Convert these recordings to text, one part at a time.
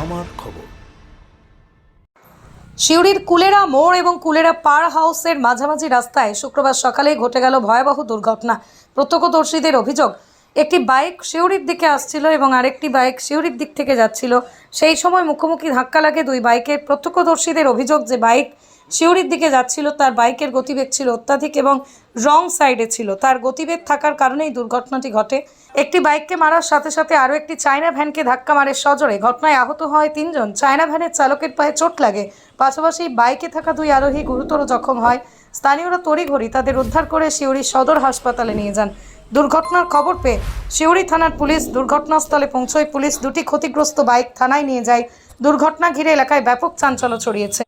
আমার খবর। সিউড়ির কুলেরা মোড় এবং কুলেরা পার হাউসের মাঝামাঝি রাস্তায় শুক্রবার সকালে ঘটে গেল ভয়াবহ দুর্ঘটনা। প্রত্যক্ষদর্শীদের অভিযোগ, একটি বাইক সিউড়ির দিকে আসছিল এবং আরেকটি বাইক সিউড়ির দিক থেকে যাচ্ছিল। সেই সময় মুখোমুখি ধাক্কা লাগে দুই বাইকের। প্রত্যক্ষদর্শীদের অভিযোগ যে বাইক সিউড়ির দিকে যাচ্ছিল, তার বাইকের গতিবেগ ছিল অত্যাধিক এবং রং সাইডে ছিল। তার গতিবেগ থাকার কারণেই দুর্ঘটনাটি ঘটে। একটি বাইককে মারার সাথে সাথে আরও একটি চায়না ভ্যানকে ধাক্কা মারে সজোরে। ঘটনায় আহত হয় তিনজন। চায়না ভ্যানের চালকের পায়ে চোট লাগে। পাশাপাশি বাইকে থাকা দুই আরোহী গুরুতর জখম হয়। স্থানীয়রা তড়িঘড়ি তাদের উদ্ধার করে সিউড়ি সদর হাসপাতালে নিয়ে যান। দুর্ঘটনার খবর পেয়ে সিউড়ি থানার পুলিশ দুর্ঘটনাস্থলে পৌঁছয়। পুলিশ দুটি ক্ষতিগ্রস্ত বাইক থানায় নিয়ে যায়। দুর্ঘটনা ঘিরে এলাকায় ব্যাপক চাঞ্চল্য ছড়িয়েছে।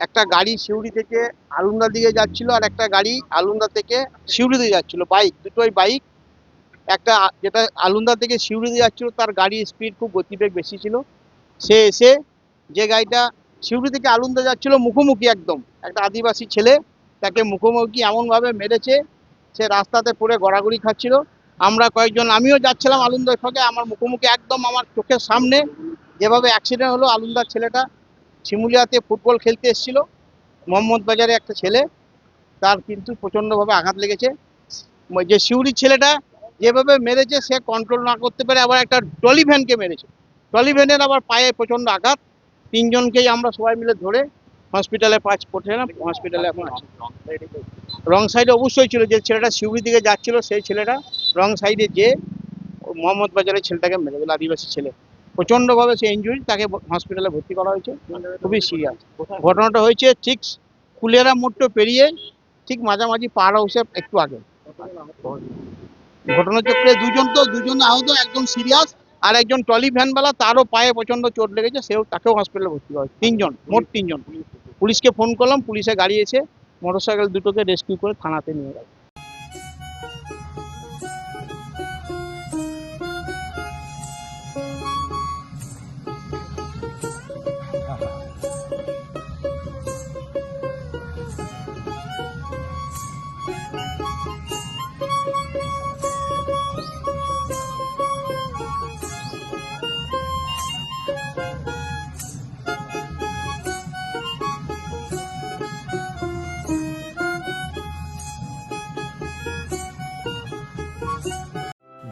একটা গাড়ি সিউড়ি থেকে আলুন্দা দিকে যাচ্ছিল আর একটা গাড়ি আলুন্দা থেকে দিকে যাচ্ছিল বাইক দুটোই বাইক একটা যেটা আলুন্দা থেকে দিয়ে যাচ্ছিল, তার গাড়ির স্পিড খুব গতিবেগ বেশি ছিল। সে এসে যে গাড়িটা সিউড়ি থেকে আলুন্দা যাচ্ছিল মুখোমুখি একদম, একটা আদিবাসী ছেলে, তাকে মুখোমুখি এমনভাবে মেরেছে, সে রাস্তাতে পড়ে গড়াগড়ি খাচ্ছিল। আমরা কয়েকজন, আমিও যাচ্ছিলাম আলুন্দার সঙ্গে, আমার মুখোমুখি একদম আমার চোখের সামনে। যেভাবে অ্যাক্সিডেন্ট হলো আলুন্দার ছেলেটা, শিমুলিয়াতে ফুটবল খেলতে এসেছিল মোহাম্মদ বাজারে একটা ছেলে, তার কিন্তু প্রচণ্ডভাবে আঘাত লেগেছে। যে শিউরির ছেলেটা যেভাবে মেরেছে, সে কন্ট্রোল না করতে পারে আবার একটা ট্রলি ভ্যানকে মেরেছে। ট্রলি ভ্যানের আবার পায়ে প্রচণ্ড আঘাত। তিনজনকেই আমরা সবাই মিলে ধরে হসপিটালে পাঁচ পঠিয়েলাম হসপিটালে এখন আছে। রং সাইডে অবশ্যই ছিল, যে ছেলেটা শিউরি দিকে যাচ্ছিল, সেই ছেলেটা রং সাইডে যে মোহাম্মদ বাজারের ছেলেটাকে মেরে দিল, আদিবাসী ছেলে। প্রচণ্ডভাবে সে ইঞ্জুরি তাকে হসপিটালে ভর্তি করা হয়েছে। খুবই সিরিয়াস ঘটনাটা হয়েছে ঠিক কুলেরা মোড়টা পেরিয়ে ঠিক মাঝামাঝি পার হাউসের একটু আগে। ঘটনাচক্রে দুজন তো দুজন আহত, একজন সিরিয়াস আর একজন ট্রলি ভ্যানওয়ালা তারও পায়ে প্রচণ্ড চোট লেগেছে, সেও তাকেও হসপিটালে ভর্তি করা তিনজন, মোট তিনজন। পুলিশকে ফোন করলাম, পুলিশে গাড়ি এসে মোটরসাইকেল দুটোকে রেস্কিউ করে থানাতে নিয়ে গেল।